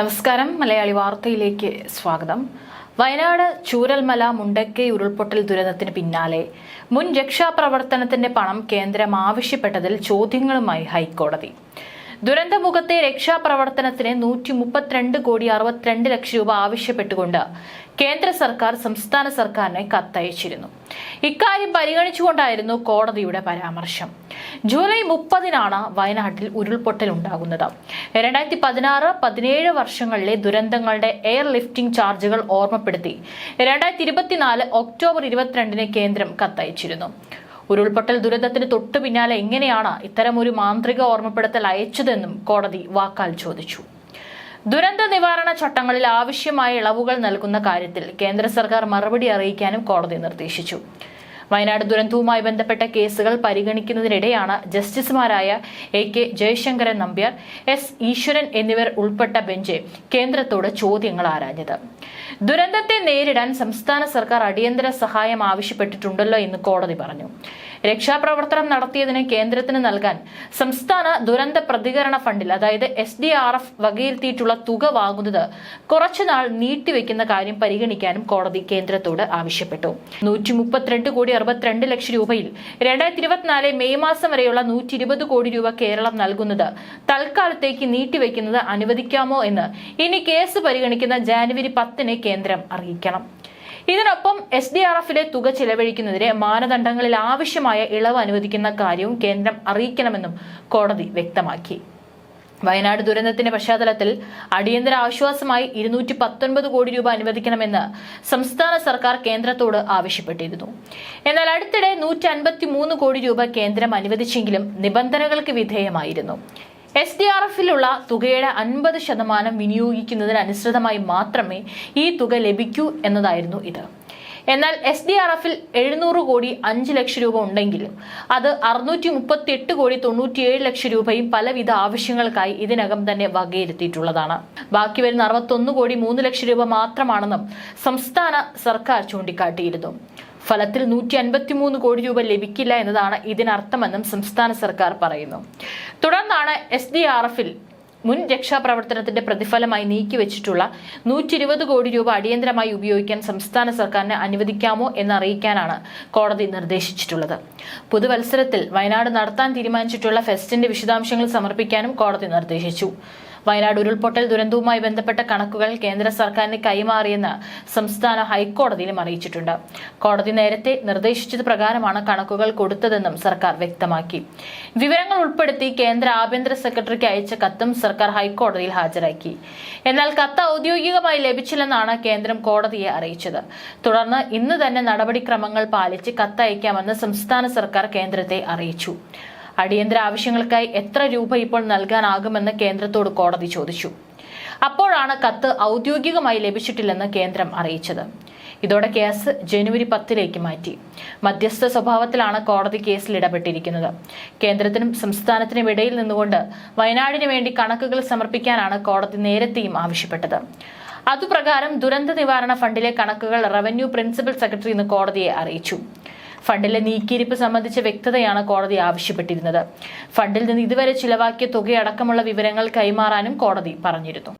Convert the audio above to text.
നമസ്കാരം. മലയാളി വാർത്തയിലേക്ക് സ്വാഗതം. വയനാട് ചൂരൽമല മുണ്ടക്കൈ ഉരുൾപൊട്ടൽ ദുരന്തത്തിന് പിന്നാലെ. മുൻ രക്ഷാപ്രവർത്തനത്തിന്റെ പണം കേന്ദ്രം ആവശ്യപ്പെട്ടതിൽ ചോദ്യങ്ങളുമായി ഹൈക്കോടതി. ദുരന്തമുഖത്തെ രക്ഷാപ്രവർത്തനത്തിന് നൂറ്റി മുപ്പത്തിരണ്ട് കോടി അറുപത്തിരണ്ട് ലക്ഷം രൂപ ആവശ്യപ്പെട്ടുകൊണ്ട് കേന്ദ്ര സർക്കാർ സംസ്ഥാന സർക്കാരിനെ കത്തയച്ചിരുന്നു. ഇക്കാര്യം പരിഗണിച്ചുകൊണ്ടായിരുന്നു കോടതിയുടെ പരാമർശം. ജൂലൈ മുപ്പതിനാണ് വയനാട്ടിൽ ഉരുൾപൊട്ടൽ ഉണ്ടാകുന്നത് രണ്ടായിരത്തി പതിനാറ് പതിനേഴ് വർഷങ്ങളിലെ ദുരന്തങ്ങളുടെ എയർ ലിഫ്റ്റിംഗ് ചാർജുകൾ ഓർമ്മപ്പെടുത്തി. രണ്ടായിരത്തി ഇരുപത്തിനാല് ഒക്ടോബർ ഇരുപത്തിരണ്ടിന് കേന്ദ്രം കത്തയച്ചിരുന്നു. ഉരുൾപൊട്ടൽ ദുരന്തത്തിന് തൊട്ടു പിന്നാലെ എങ്ങനെയാണ് ഇത്തരമൊരു മാന്ത്രിക ഓർമ്മപ്പെടുത്തൽ അയച്ചതെന്നും കോടതി വാക്കാൽ ചോദിച്ചു. ദുരന്ത നിവാരണ ചട്ടങ്ങളിൽ ആവശ്യമായ ഇളവുകൾ നൽകുന്ന കാര്യത്തിൽ കേന്ദ്ര സർക്കാർ മറുപടി അറിയിക്കാനും കോടതി നിർദ്ദേശിച്ചു. വയനാട് ദുരന്തവുമായി ബന്ധപ്പെട്ട കേസുകൾ പരിഗണിക്കുന്നതിനിടെയാണ് ജസ്റ്റിസുമാരായ A K Jayasankaran Nambiar S Easwaran എന്നിവർ ഉൾപ്പെട്ട ബെഞ്ച് കേന്ദ്രത്തോട് ചോദ്യങ്ങൾ ആരാഞ്ഞത്. ദുരന്തത്തെ നേരിടാൻ സംസ്ഥാന സർക്കാർ അടിയന്തര സഹായം ആവശ്യപ്പെട്ടിട്ടുണ്ടല്ലോ എന്ന് കോടതി പറഞ്ഞു. രക്ഷാപ്രവർത്തനം നടത്തിയതിന് കേന്ദ്രത്തിന് നൽകാൻ സംസ്ഥാന ദുരന്ത പ്രതികരണ ഫണ്ടിൽ അതായത് എസ് ഡി ആർ എഫ് വകയിരുത്തിയിട്ടുള്ള തുക വാങ്ങുന്നത് കുറച്ചുനാൾ നീട്ടിവെക്കുന്ന കാര്യം പരിഗണിക്കാനും കോടതി കേന്ദ്രത്തോട് ആവശ്യപ്പെട്ടു. നൂറ്റി മുപ്പത്തിരണ്ട് കോടി അറുപത്തിരണ്ട് ലക്ഷം രൂപയിൽ രണ്ടായിരത്തി ഇരുപത്തിനാല് മെയ് മാസം വരെയുള്ള നൂറ്റി ഇരുപത് കോടി രൂപ കേരളം നൽകുന്നത് തൽക്കാലത്തേക്ക് നീട്ടിവെക്കുന്നത് അനുവദിക്കാമോ എന്ന് ഇനി കേസ് പരിഗണിക്കുന്ന ജാനുവരി പത്തിന് കേന്ദ്രം അറിയിക്കണം. ഇതിനൊപ്പം എസ് ഡി ആർ എഫിലെ തുക ചെലവഴിക്കുന്നതിന് മാനദണ്ഡങ്ങളിൽ ആവശ്യമായ ഇളവ് അനുവദിക്കുന്ന കാര്യവും കേന്ദ്രം അറിയിക്കണമെന്നും കോടതി വ്യക്തമാക്കി. വയനാട് ദുരന്തത്തിന്റെ പശ്ചാത്തലത്തിൽ അടിയന്തര ആശ്വാസമായി ഇരുന്നൂറ്റി പത്തൊൻപത് കോടി രൂപ അനുവദിക്കണമെന്ന് സംസ്ഥാന സർക്കാർ കേന്ദ്രത്തോട് ആവശ്യപ്പെട്ടിരുന്നു. എന്നാൽ അടുത്തിടെ നൂറ്റി അൻപത്തി മൂന്ന് കോടി രൂപ കേന്ദ്രം അനുവദിച്ചെങ്കിലും നിബന്ധനകൾക്ക് വിധേയമായിരുന്നു. എസ് ഡി ആർ എഫിലുള്ള തുകയുടെ അൻപത് ശതമാനം വിനിയോഗിക്കുന്നതിന് അനുസൃതമായി മാത്രമേ ഈ തുക ലഭിക്കൂ എന്നതായിരുന്നു ഇത്. എന്നാൽ എസ് ഡി ആർ എഫിൽ എഴുന്നൂറ് കോടി അഞ്ച് ലക്ഷം രൂപ ഉണ്ടെങ്കിലും അത് അറുന്നൂറ്റി മുപ്പത്തി എട്ട് കോടി തൊണ്ണൂറ്റിയേഴ് ലക്ഷം രൂപയും പലവിധ ആവശ്യങ്ങൾക്കായി ഇതിനകം തന്നെ വകയിരുത്തിയിട്ടുള്ളതാണ്. ബാക്കി വരുന്ന അറുപത്തൊന്ന് കോടി മൂന്ന് ലക്ഷം രൂപ മാത്രമാണെന്നും സംസ്ഥാന സർക്കാർ ചൂണ്ടിക്കാട്ടിയിരുന്നു. ഫലത്തിൽ നൂറ്റി അൻപത്തിമൂന്ന് കോടി രൂപ ലഭിക്കില്ല എന്നതാണ് ഇതിനർത്ഥമെന്നും സംസ്ഥാന സർക്കാർ പറയുന്നു. തുടർന്നാണ് എസ് ഡി ആർ എഫിൽ മുൻ രക്ഷാപ്രവർത്തനത്തിന്റെ പ്രതിഫലമായി നീക്കിവെച്ചിട്ടുള്ള നൂറ്റി ഇരുപത് കോടി രൂപ അടിയന്തരമായി ഉപയോഗിക്കാൻ സംസ്ഥാന സർക്കാരിനെ അനുവദിക്കാമോ എന്ന് അറിയിക്കാനാണ് കോടതി നിർദ്ദേശിച്ചിട്ടുള്ളത്. പുതുവത്സരത്തിൽ വയനാട് നടത്താൻ തീരുമാനിച്ചിട്ടുള്ള ഫെസ്റ്റിന്റെ വിശദാംശങ്ങൾ സമർപ്പിക്കാനും കോടതി നിർദ്ദേശിച്ചു. വയനാട് ഉരുൾപൊട്ടൽ ദുരന്തവുമായി ബന്ധപ്പെട്ട കണക്കുകൾ കേന്ദ്ര സർക്കാരിന് കൈമാറിയെന്ന് സംസ്ഥാന ഹൈക്കോടതിയിലും അറിയിച്ചിട്ടുണ്ട്. കോടതി നേരത്തെ നിർദ്ദേശിച്ചത് പ്രകാരമാണ് കണക്കുകൾ കൊടുത്തതെന്നും സർക്കാർ വ്യക്തമാക്കി. വിവരങ്ങൾ ഉൾപ്പെടുത്തി കേന്ദ്ര ആഭ്യന്തര സെക്രട്ടറിക്ക് അയച്ച കത്തും സർക്കാർ ഹൈക്കോടതിയിൽ ഹാജരാക്കി. എന്നാൽ കത്ത് ഔദ്യോഗികമായി ലഭിച്ചില്ലെന്നാണ് കേന്ദ്രം കോടതിയെ അറിയിച്ചത്. തുടർന്ന് ഇന്ന് തന്നെ നടപടിക്രമങ്ങൾ പാലിച്ച് കത്ത് അയക്കാമെന്ന് സംസ്ഥാന സർക്കാർ കേന്ദ്രത്തെ അറിയിച്ചു. അടിയന്തര ആവശ്യങ്ങൾക്കായി എത്ര രൂപ ഇപ്പോൾ നൽകാനാകുമെന്ന് കേന്ദ്രത്തോട് കോടതി ചോദിച്ചു. അപ്പോഴാണ് കത്ത് ഔദ്യോഗികമായി ലഭിച്ചിട്ടില്ലെന്ന് കേന്ദ്രം അറിയിച്ചത്. ഇതോടെ കേസ് ജനുവരി പത്തിലേക്ക് മാറ്റി. മധ്യസ്ഥ സ്വഭാവത്തിലാണ് കോടതി കേസിൽ ഇടപെട്ടിരിക്കുന്നത്. കേന്ദ്രത്തിനും സംസ്ഥാനത്തിനും ഇടയിൽ നിന്നുകൊണ്ട് വയനാടിന് വേണ്ടി കണക്കുകൾ സമർപ്പിക്കാനാണ് കോടതി നേരത്തെയും ആവശ്യപ്പെട്ടത്. അതുപ്രകാരം ദുരന്ത നിവാരണ ഫണ്ടിലെ കണക്കുകൾ റവന്യൂ പ്രിൻസിപ്പൽ സെക്രട്ടറി ഇന്ന് കോടതിയെ അറിയിച്ചു. ഫണ്ടിലെ നീക്കിയിരിപ്പ് സംബന്ധിച്ച വ്യക്തതയാണ് കോടതി ആവശ്യപ്പെട്ടിരുന്നത്. ഫണ്ടിൽ നിന്ന് ഇതുവരെ ചിലവാക്കിയ തുകയടക്കമുള്ള വിവരങ്ങൾ കൈമാറാനും കോടതി പറഞ്ഞിരുന്നു.